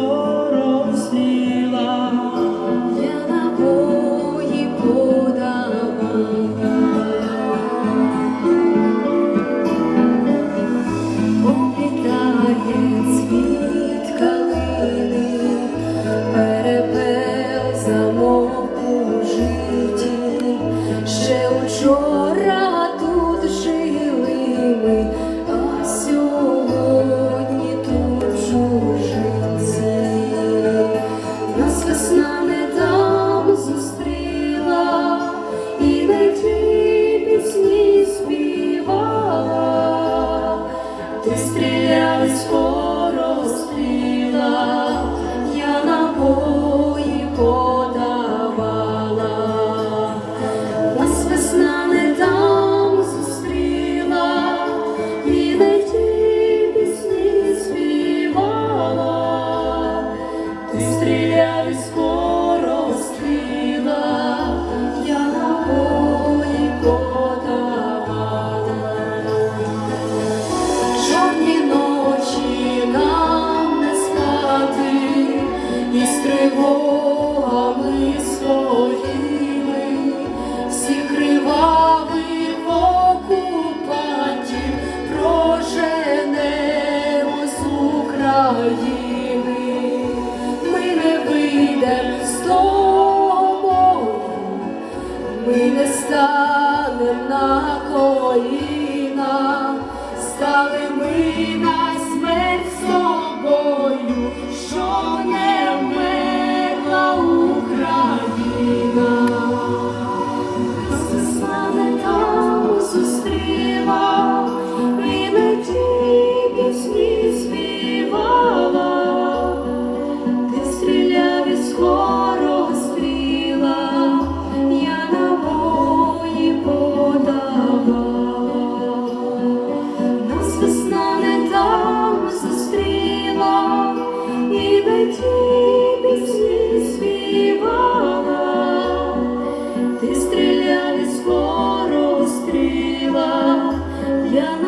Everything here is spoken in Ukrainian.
Lord. ти стріляв і скоро стріла, на полі подавала. Чорні ночі нам не спати і з тривогами своїми всі кривавих окупантів проженемо з і не станем на коліна, стали ми на. engana.